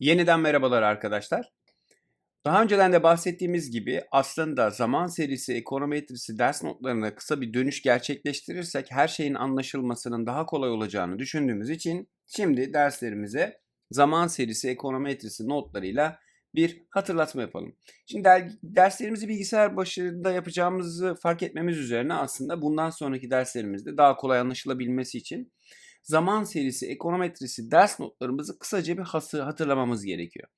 Yeniden merhabalar arkadaşlar. Daha önceden de bahsettiğimiz gibi aslında zaman serisi ekonometrisi ders notlarına kısa bir dönüş gerçekleştirirsek her şeyin anlaşılmasının daha kolay olacağını düşündüğümüz için şimdi derslerimize zaman serisi ekonometrisi notlarıyla bir hatırlatma yapalım. Şimdi der- derslerimizi bilgisayar başında yapacağımızı fark etmemiz üzerine aslında bundan sonraki derslerimizde daha kolay anlaşılabilmesi için zaman serisi ekonometrisi ders notlarımızı kısaca bir hası- hatırlamamız gerekiyor.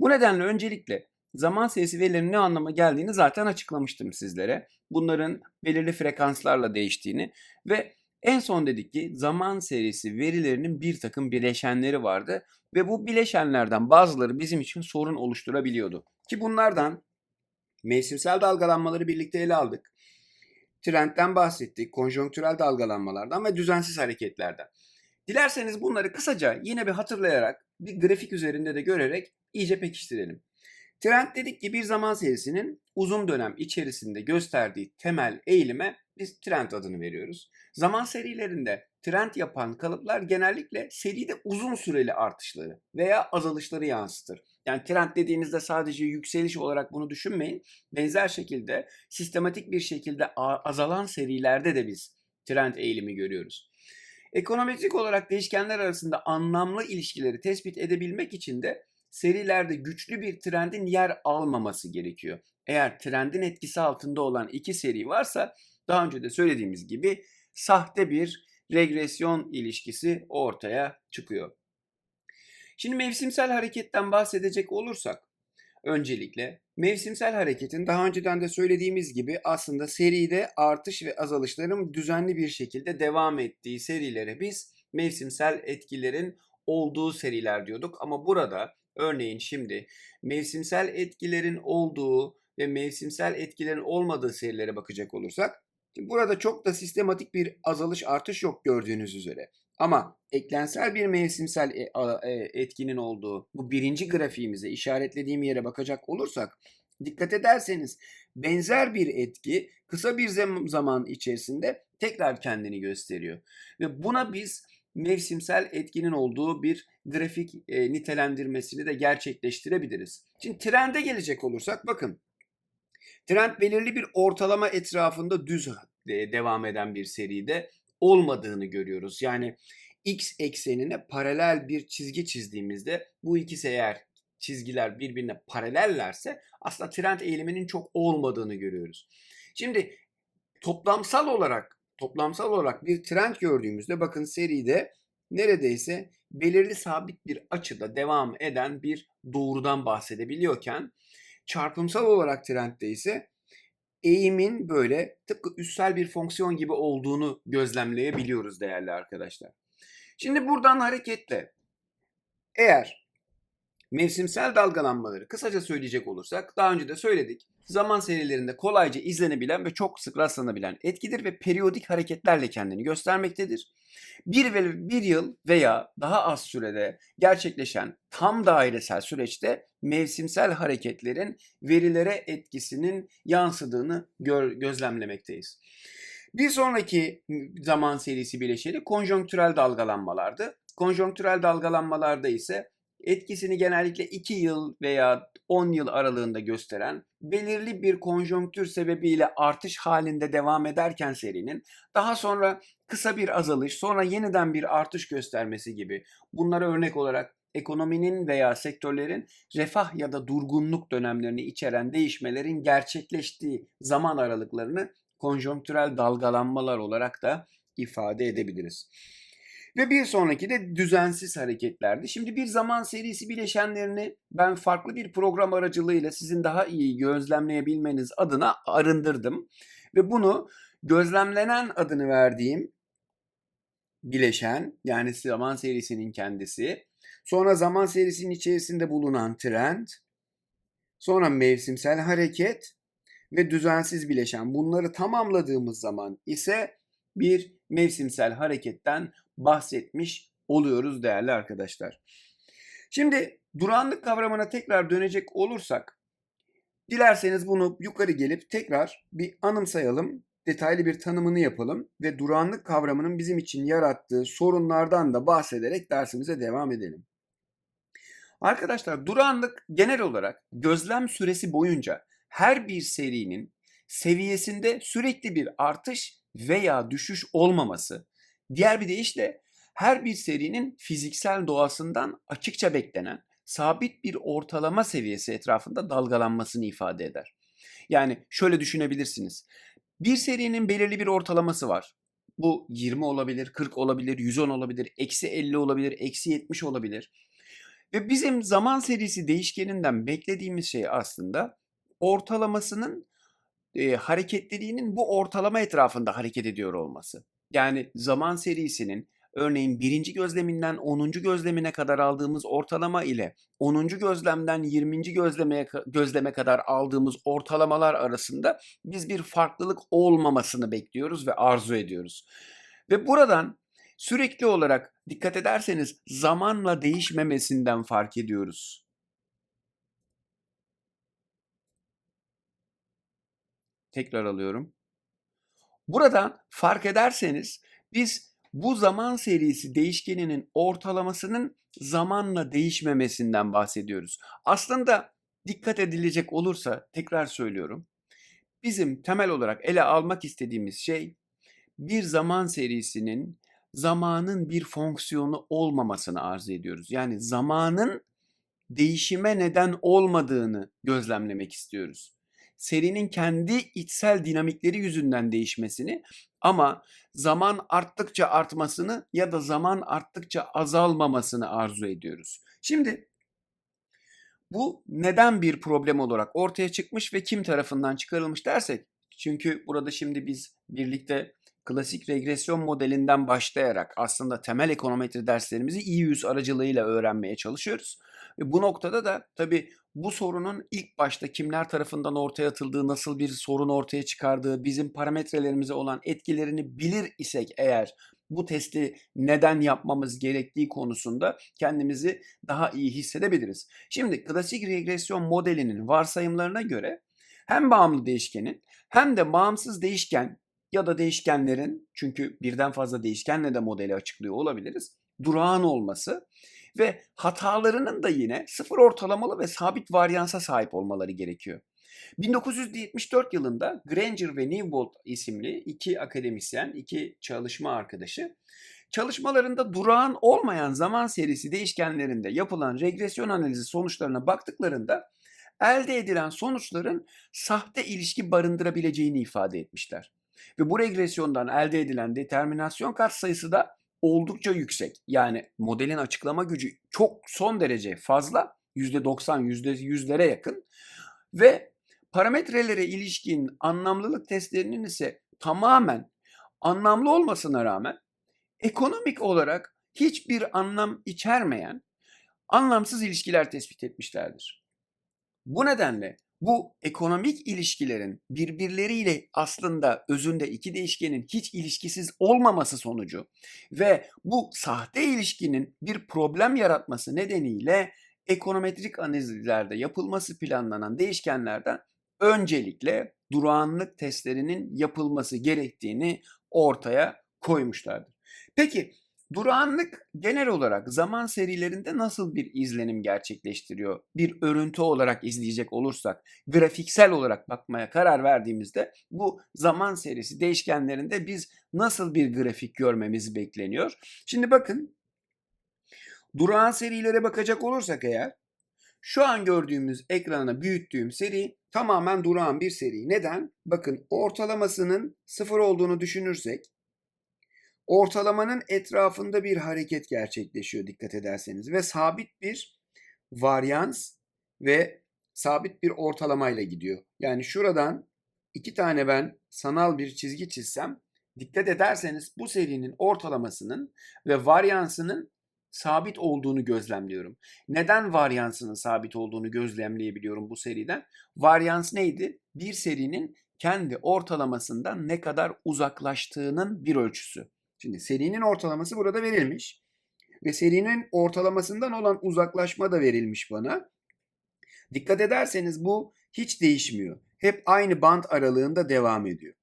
Bu nedenle öncelikle zaman serisi verilerinin ne anlama geldiğini zaten açıklamıştım sizlere. Bunların belirli frekanslarla değiştiğini ve en son dedik ki zaman serisi verilerinin bir takım bileşenleri vardı ve bu bileşenlerden bazıları bizim için sorun oluşturabiliyordu. Ki bunlardan mevsimsel dalgalanmaları birlikte ele aldık. Trendten bahsettik, konjonktürel dalgalanmalardan ve düzensiz hareketlerden. Dilerseniz bunları kısaca yine bir hatırlayarak bir grafik üzerinde de görerek iyice pekiştirelim. Trend dedik ki bir zaman serisinin uzun dönem içerisinde gösterdiği temel eğilime biz trend adını veriyoruz. Zaman serilerinde trend yapan kalıplar genellikle seride uzun süreli artışları veya azalışları yansıtır. Yani trend dediğinizde sadece yükseliş olarak bunu düşünmeyin. Benzer şekilde sistematik bir şekilde azalan serilerde de biz trend eğilimi görüyoruz. Ekonometrik olarak değişkenler arasında anlamlı ilişkileri tespit edebilmek için de serilerde güçlü bir trendin yer almaması gerekiyor. Eğer trendin etkisi altında olan iki seri varsa daha önce de söylediğimiz gibi sahte bir regresyon ilişkisi ortaya çıkıyor. Şimdi mevsimsel hareketten bahsedecek olursak öncelikle mevsimsel hareketin daha önceden de söylediğimiz gibi aslında seride artış ve azalışların düzenli bir şekilde devam ettiği serilere biz mevsimsel etkilerin olduğu seriler diyorduk ama burada örneğin şimdi mevsimsel etkilerin olduğu ve mevsimsel etkilerin olmadığı serilere bakacak olursak burada çok da sistematik bir azalış artış yok gördüğünüz üzere. Ama eklensel bir mevsimsel e- e, etkinin olduğu bu birinci grafiğimize işaretlediğim yere bakacak olursak dikkat ederseniz benzer bir etki kısa bir zam- zaman içerisinde tekrar kendini gösteriyor. Ve buna biz mevsimsel etkinin olduğu bir grafik e, nitelendirmesini de gerçekleştirebiliriz. Şimdi trende gelecek olursak bakın trend belirli bir ortalama etrafında düz e, devam eden bir seride olmadığını görüyoruz. Yani x eksenine paralel bir çizgi çizdiğimizde bu ikisi eğer çizgiler birbirine paralellerse aslında trend eğiliminin çok olmadığını görüyoruz. Şimdi toplamsal olarak toplamsal olarak bir trend gördüğümüzde bakın seride neredeyse belirli sabit bir açıda devam eden bir doğrudan bahsedebiliyorken çarpımsal olarak trendde ise eğimin böyle tıpkı üssel bir fonksiyon gibi olduğunu gözlemleyebiliyoruz değerli arkadaşlar. Şimdi buradan hareketle eğer mevsimsel dalgalanmaları kısaca söyleyecek olursak daha önce de söyledik. Zaman serilerinde kolayca izlenebilen ve çok sık rastlanabilen etkidir ve periyodik hareketlerle kendini göstermektedir. Bir ve bir yıl veya daha az sürede gerçekleşen tam dairesel süreçte mevsimsel hareketlerin verilere etkisinin yansıdığını gör, gözlemlemekteyiz. Bir sonraki zaman serisi bileşeni konjonktürel dalgalanmalardı. Konjonktürel dalgalanmalarda ise etkisini genellikle 2 yıl veya 10 yıl aralığında gösteren belirli bir konjonktür sebebiyle artış halinde devam ederken serinin daha sonra kısa bir azalış sonra yeniden bir artış göstermesi gibi bunlara örnek olarak ekonominin veya sektörlerin refah ya da durgunluk dönemlerini içeren değişmelerin gerçekleştiği zaman aralıklarını konjonktürel dalgalanmalar olarak da ifade edebiliriz. Ve bir sonraki de düzensiz hareketlerdi. Şimdi bir zaman serisi bileşenlerini ben farklı bir program aracılığıyla sizin daha iyi gözlemleyebilmeniz adına arındırdım. Ve bunu gözlemlenen adını verdiğim bileşen yani zaman serisinin kendisi, sonra zaman serisinin içerisinde bulunan trend, sonra mevsimsel hareket ve düzensiz bileşen bunları tamamladığımız zaman ise bir mevsimsel hareketten bahsetmiş oluyoruz değerli arkadaşlar. Şimdi duranlık kavramına tekrar dönecek olursak dilerseniz bunu yukarı gelip tekrar bir anımsayalım, detaylı bir tanımını yapalım ve duranlık kavramının bizim için yarattığı sorunlardan da bahsederek dersimize devam edelim. Arkadaşlar durağanlık genel olarak gözlem süresi boyunca her bir serinin seviyesinde sürekli bir artış veya düşüş olmaması. Diğer bir deyişle her bir serinin fiziksel doğasından açıkça beklenen sabit bir ortalama seviyesi etrafında dalgalanmasını ifade eder. Yani şöyle düşünebilirsiniz. Bir serinin belirli bir ortalaması var. Bu 20 olabilir, 40 olabilir, 110 olabilir, eksi 50 olabilir, eksi 70 olabilir. Ve bizim zaman serisi değişkeninden beklediğimiz şey aslında ortalamasının e, hareketliliğinin bu ortalama etrafında hareket ediyor olması. Yani zaman serisinin örneğin birinci gözleminden 10. gözlemine kadar aldığımız ortalama ile 10. gözlemden 20. gözlemeye gözleme kadar aldığımız ortalamalar arasında biz bir farklılık olmamasını bekliyoruz ve arzu ediyoruz. Ve buradan sürekli olarak dikkat ederseniz zamanla değişmemesinden fark ediyoruz. Tekrar alıyorum. Burada fark ederseniz biz bu zaman serisi değişkeninin ortalamasının zamanla değişmemesinden bahsediyoruz. Aslında dikkat edilecek olursa tekrar söylüyorum. Bizim temel olarak ele almak istediğimiz şey bir zaman serisinin zamanın bir fonksiyonu olmamasını arz ediyoruz. Yani zamanın değişime neden olmadığını gözlemlemek istiyoruz. Serinin kendi içsel dinamikleri yüzünden değişmesini ama zaman arttıkça artmasını ya da zaman arttıkça azalmamasını arzu ediyoruz. Şimdi bu neden bir problem olarak ortaya çıkmış ve kim tarafından çıkarılmış dersek çünkü burada şimdi biz birlikte klasik regresyon modelinden başlayarak aslında temel ekonometri derslerimizi yüz aracılığıyla öğrenmeye çalışıyoruz. Ve bu noktada da tabii bu sorunun ilk başta kimler tarafından ortaya atıldığı, nasıl bir sorun ortaya çıkardığı, bizim parametrelerimize olan etkilerini bilir isek eğer bu testi neden yapmamız gerektiği konusunda kendimizi daha iyi hissedebiliriz. Şimdi klasik regresyon modelinin varsayımlarına göre hem bağımlı değişkenin hem de bağımsız değişken ya da değişkenlerin çünkü birden fazla değişkenle de modeli açıklıyor olabiliriz. Durağan olması ve hatalarının da yine sıfır ortalamalı ve sabit varyansa sahip olmaları gerekiyor. 1974 yılında Granger ve Newbold isimli iki akademisyen, iki çalışma arkadaşı çalışmalarında durağan olmayan zaman serisi değişkenlerinde yapılan regresyon analizi sonuçlarına baktıklarında elde edilen sonuçların sahte ilişki barındırabileceğini ifade etmişler. Ve bu regresyondan elde edilen determinasyon katsayısı da oldukça yüksek. Yani modelin açıklama gücü çok son derece fazla. %90, %100'lere yakın. Ve parametrelere ilişkin anlamlılık testlerinin ise tamamen anlamlı olmasına rağmen ekonomik olarak hiçbir anlam içermeyen anlamsız ilişkiler tespit etmişlerdir. Bu nedenle bu ekonomik ilişkilerin birbirleriyle aslında özünde iki değişkenin hiç ilişkisiz olmaması sonucu ve bu sahte ilişkinin bir problem yaratması nedeniyle ekonometrik analizlerde yapılması planlanan değişkenlerden öncelikle durağanlık testlerinin yapılması gerektiğini ortaya koymuşlardır. Peki Durağanlık genel olarak zaman serilerinde nasıl bir izlenim gerçekleştiriyor? Bir örüntü olarak izleyecek olursak, grafiksel olarak bakmaya karar verdiğimizde bu zaman serisi değişkenlerinde biz nasıl bir grafik görmemiz bekleniyor? Şimdi bakın, durağan serilere bakacak olursak eğer, şu an gördüğümüz ekrana büyüttüğüm seri tamamen durağan bir seri. Neden? Bakın ortalamasının sıfır olduğunu düşünürsek ortalamanın etrafında bir hareket gerçekleşiyor dikkat ederseniz ve sabit bir varyans ve sabit bir ortalamayla gidiyor. Yani şuradan iki tane ben sanal bir çizgi çizsem dikkat ederseniz bu serinin ortalamasının ve varyansının sabit olduğunu gözlemliyorum. Neden varyansının sabit olduğunu gözlemleyebiliyorum bu seriden? Varyans neydi? Bir serinin kendi ortalamasından ne kadar uzaklaştığının bir ölçüsü. Şimdi serinin ortalaması burada verilmiş. Ve serinin ortalamasından olan uzaklaşma da verilmiş bana. Dikkat ederseniz bu hiç değişmiyor. Hep aynı band aralığında devam ediyor.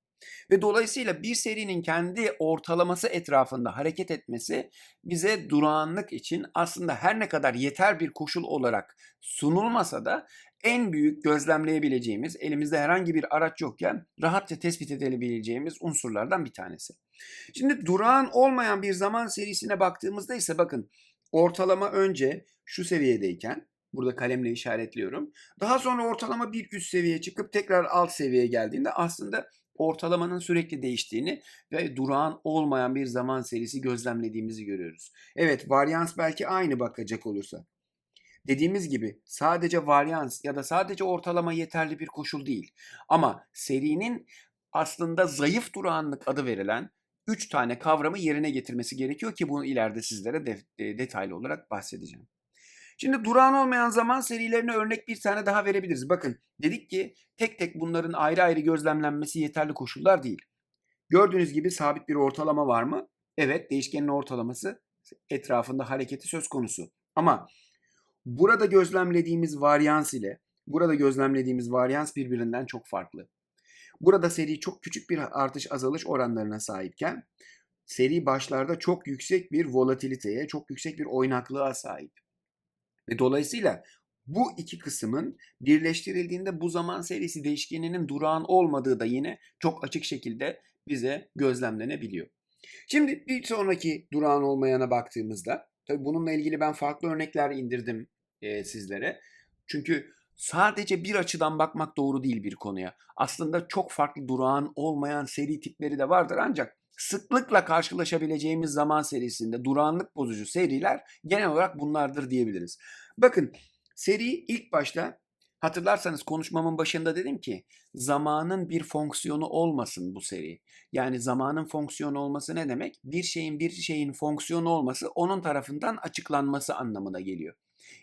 Ve dolayısıyla bir serinin kendi ortalaması etrafında hareket etmesi bize durağanlık için aslında her ne kadar yeter bir koşul olarak sunulmasa da en büyük gözlemleyebileceğimiz, elimizde herhangi bir araç yokken rahatça tespit edebileceğimiz unsurlardan bir tanesi. Şimdi durağan olmayan bir zaman serisine baktığımızda ise bakın ortalama önce şu seviyedeyken burada kalemle işaretliyorum. Daha sonra ortalama bir üst seviyeye çıkıp tekrar alt seviyeye geldiğinde aslında ortalamanın sürekli değiştiğini ve durağan olmayan bir zaman serisi gözlemlediğimizi görüyoruz. Evet varyans belki aynı bakacak olursa. Dediğimiz gibi sadece varyans ya da sadece ortalama yeterli bir koşul değil. Ama serinin aslında zayıf durağanlık adı verilen 3 tane kavramı yerine getirmesi gerekiyor ki bunu ileride sizlere de, de, detaylı olarak bahsedeceğim. Şimdi durağan olmayan zaman serilerine örnek bir tane daha verebiliriz. Bakın dedik ki tek tek bunların ayrı ayrı gözlemlenmesi yeterli koşullar değil. Gördüğünüz gibi sabit bir ortalama var mı? Evet değişkenin ortalaması etrafında hareketi söz konusu. Ama burada gözlemlediğimiz varyans ile burada gözlemlediğimiz varyans birbirinden çok farklı. Burada seri çok küçük bir artış azalış oranlarına sahipken seri başlarda çok yüksek bir volatiliteye, çok yüksek bir oynaklığa sahip. Ve dolayısıyla bu iki kısmın birleştirildiğinde bu zaman serisi değişkeninin durağan olmadığı da yine çok açık şekilde bize gözlemlenebiliyor. Şimdi bir sonraki durağan olmayana baktığımızda, tabii bununla ilgili ben farklı örnekler indirdim e, sizlere. Çünkü sadece bir açıdan bakmak doğru değil bir konuya. Aslında çok farklı durağan olmayan seri tipleri de vardır ancak sıklıkla karşılaşabileceğimiz zaman serisinde durağanlık bozucu seriler genel olarak bunlardır diyebiliriz. Bakın seri ilk başta hatırlarsanız konuşmamın başında dedim ki zamanın bir fonksiyonu olmasın bu seri. Yani zamanın fonksiyonu olması ne demek? Bir şeyin bir şeyin fonksiyonu olması onun tarafından açıklanması anlamına geliyor.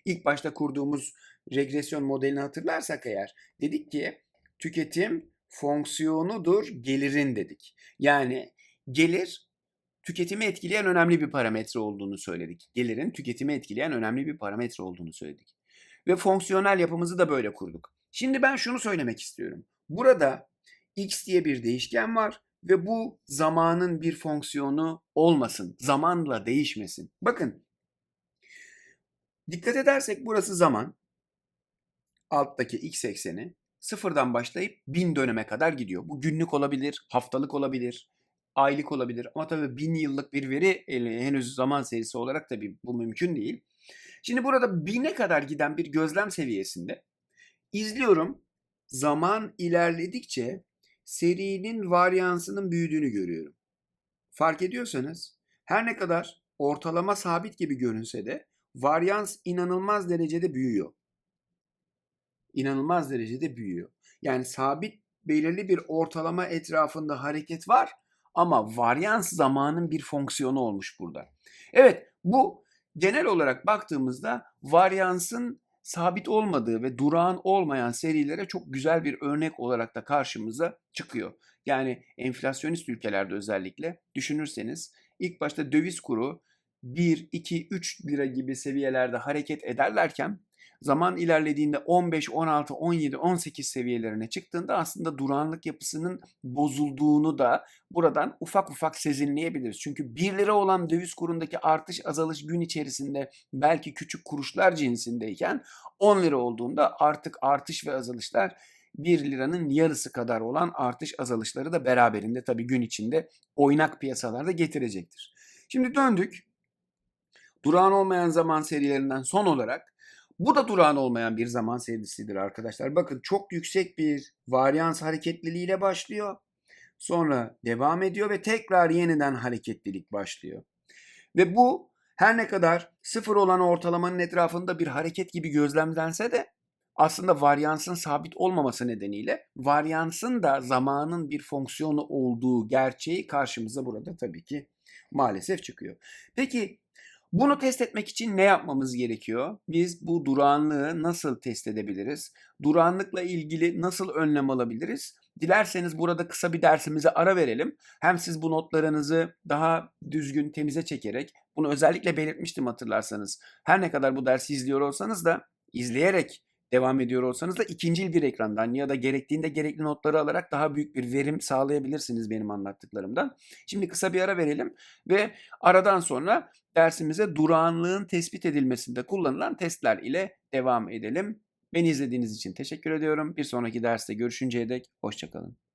İlk başta kurduğumuz regresyon modelini hatırlarsak eğer dedik ki tüketim fonksiyonudur gelirin dedik. Yani gelir tüketimi etkileyen önemli bir parametre olduğunu söyledik. Gelirin tüketimi etkileyen önemli bir parametre olduğunu söyledik. Ve fonksiyonel yapımızı da böyle kurduk. Şimdi ben şunu söylemek istiyorum. Burada x diye bir değişken var ve bu zamanın bir fonksiyonu olmasın. Zamanla değişmesin. Bakın dikkat edersek burası zaman. Alttaki x ekseni sıfırdan başlayıp bin döneme kadar gidiyor. Bu günlük olabilir, haftalık olabilir, aylık olabilir. Ama tabii bin yıllık bir veri henüz zaman serisi olarak tabii bu mümkün değil. Şimdi burada bine kadar giden bir gözlem seviyesinde izliyorum. Zaman ilerledikçe serinin varyansının büyüdüğünü görüyorum. Fark ediyorsanız her ne kadar ortalama sabit gibi görünse de varyans inanılmaz derecede büyüyor. İnanılmaz derecede büyüyor. Yani sabit belirli bir ortalama etrafında hareket var ama varyans zamanın bir fonksiyonu olmuş burada. Evet bu genel olarak baktığımızda varyansın sabit olmadığı ve durağan olmayan serilere çok güzel bir örnek olarak da karşımıza çıkıyor. Yani enflasyonist ülkelerde özellikle düşünürseniz ilk başta döviz kuru 1, 2, 3 lira gibi seviyelerde hareket ederlerken zaman ilerlediğinde 15, 16, 17, 18 seviyelerine çıktığında aslında durağanlık yapısının bozulduğunu da buradan ufak ufak sezinleyebiliriz. Çünkü 1 lira olan döviz kurundaki artış azalış gün içerisinde belki küçük kuruşlar cinsindeyken 10 lira olduğunda artık artış ve azalışlar 1 liranın yarısı kadar olan artış azalışları da beraberinde tabii gün içinde oynak piyasalarda getirecektir. Şimdi döndük. Durağan olmayan zaman serilerinden son olarak bu da durağan olmayan bir zaman serisidir arkadaşlar. Bakın çok yüksek bir varyans hareketliliğiyle başlıyor. Sonra devam ediyor ve tekrar yeniden hareketlilik başlıyor. Ve bu her ne kadar sıfır olan ortalamanın etrafında bir hareket gibi gözlemlense de aslında varyansın sabit olmaması nedeniyle varyansın da zamanın bir fonksiyonu olduğu gerçeği karşımıza burada tabii ki maalesef çıkıyor. Peki bunu test etmek için ne yapmamız gerekiyor? Biz bu durağanlığı nasıl test edebiliriz? Durağanlıkla ilgili nasıl önlem alabiliriz? Dilerseniz burada kısa bir dersimize ara verelim. Hem siz bu notlarınızı daha düzgün temize çekerek, bunu özellikle belirtmiştim hatırlarsanız. Her ne kadar bu dersi izliyor olsanız da izleyerek devam ediyor olsanız da ikincil bir ekrandan ya da gerektiğinde gerekli notları alarak daha büyük bir verim sağlayabilirsiniz benim anlattıklarımdan. Şimdi kısa bir ara verelim ve aradan sonra dersimize durağanlığın tespit edilmesinde kullanılan testler ile devam edelim. Beni izlediğiniz için teşekkür ediyorum. Bir sonraki derste görüşünceye dek hoşçakalın.